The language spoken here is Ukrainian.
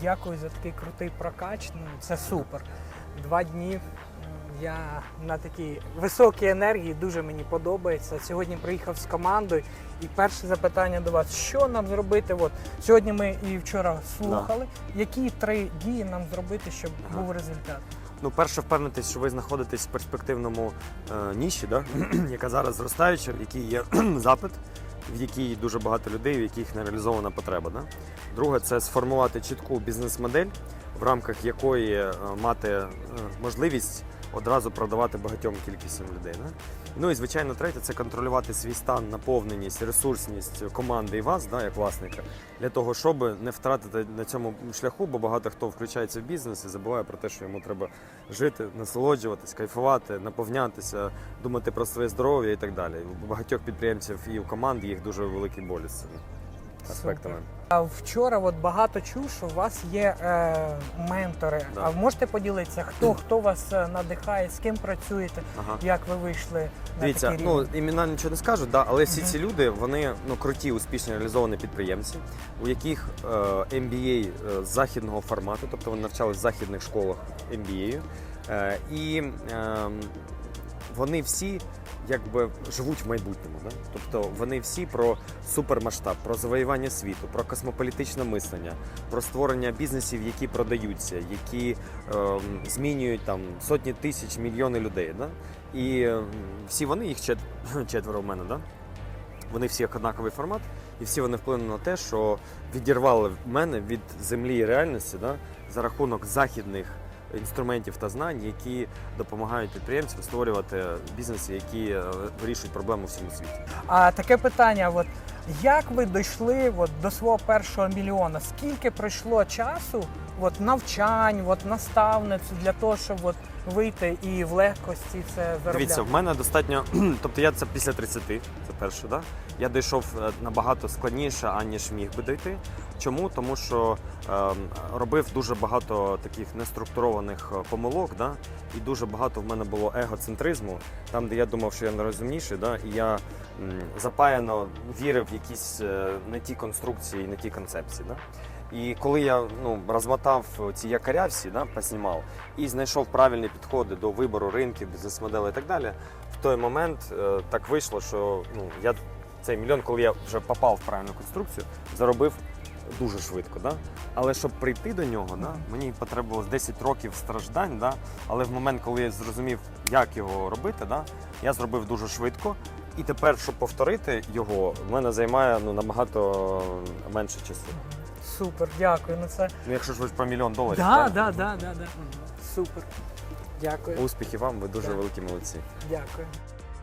дякую за такий крутий прокач. Ну, це супер. Два дні я на такій високій енергії дуже мені подобається. Сьогодні приїхав з командою. І перше запитання до вас: що нам зробити? От сьогодні ми і вчора слухали, які три дії нам зробити, щоб Ага. був результат. Ну, перше, впевнитись, що ви знаходитесь в перспективному е, ніші, да? яка зараз зростаюча, в якій є запит, в якій дуже багато людей, в яких не реалізована потреба. Да? Друге, це сформувати чітку бізнес-модель, в рамках якої е, мати е, можливість одразу продавати багатьом кількістям людей. Да? Ну і звичайно, третє це контролювати свій стан, наповненість, ресурсність команди і вас, да, як власника, для того, щоб не втратити на цьому шляху, бо багато хто включається в бізнес і забуває про те, що йому треба жити, насолоджуватись, кайфувати, наповнятися, думати про своє здоров'я і так далі. У багатьох підприємців і у команд їх дуже великий болі аспектами. А вчора от багато чув, що у вас є е, ментори. Да. А можете поділитися, хто хто вас е, надихає, з ким працюєте, Ага. як ви вийшли на Дивіться, такий ну імена нічого не скажу, да, але всі Мгм. ці люди вони ну круті, успішні реалізовані підприємці, у яких е, MBA е, західного формату, тобто вони навчались в західних школах MBA, е, і е, вони всі якби живуть в майбутньому. Да? Тобто вони всі про супермасштаб, про завоювання світу, про космополітичне мислення, про створення бізнесів, які продаються, які е, змінюють там сотні тисяч, мільйони людей. Да? І е, всі вони, їх чет, четверо в мене, да? вони всі однаковий формат, і всі вони вплинули на те, що відірвали мене від землі і реальності да? за рахунок західних інструментів та знань, які допомагають підприємцям створювати бізнеси, які е, вирішують проблему в всьому світі. А таке питання: от як ви дійшли от, до свого першого мільйона? Скільки пройшло часу, от, навчань, от, наставництв для того, щоб от, вийти і в легкості це заробляти? Дивіться, в мене достатньо, тобто я це після 30, це перше, да? я дійшов е, набагато складніше, аніж міг би дойти. Чому? Тому що ем, робив дуже багато таких неструктурованих е, помилок, да? і дуже багато в мене було егоцентризму, там, де я думав, що я найрозумніший, да? і я м, запаяно вірив якісь е, не ті конструкції, не ті концепції. Да? І коли я ну, розмотав ці якоря всі, да, поснімав, і знайшов правильні підходи до вибору ринків, бізнес-моделей і так далі, в той момент е, так вийшло, що ну, я цей мільйон, коли я вже попав в правильну конструкцію, заробив дуже швидко. Да? Але щоб прийти до нього, да, мені потребувалось 10 років страждань, да? але в момент, коли я зрозумів, як його робити, да, я зробив дуже швидко. І тепер, щоб повторити його, в мене займає ну, набагато менше часу. Супер, дякую. Ну це Ну, якщо ж ви про мільйон доларів. да, так? да, да, да, да. Супер. Дякую. Успіхів вам, ви дуже Так. великі молодці. Дякую.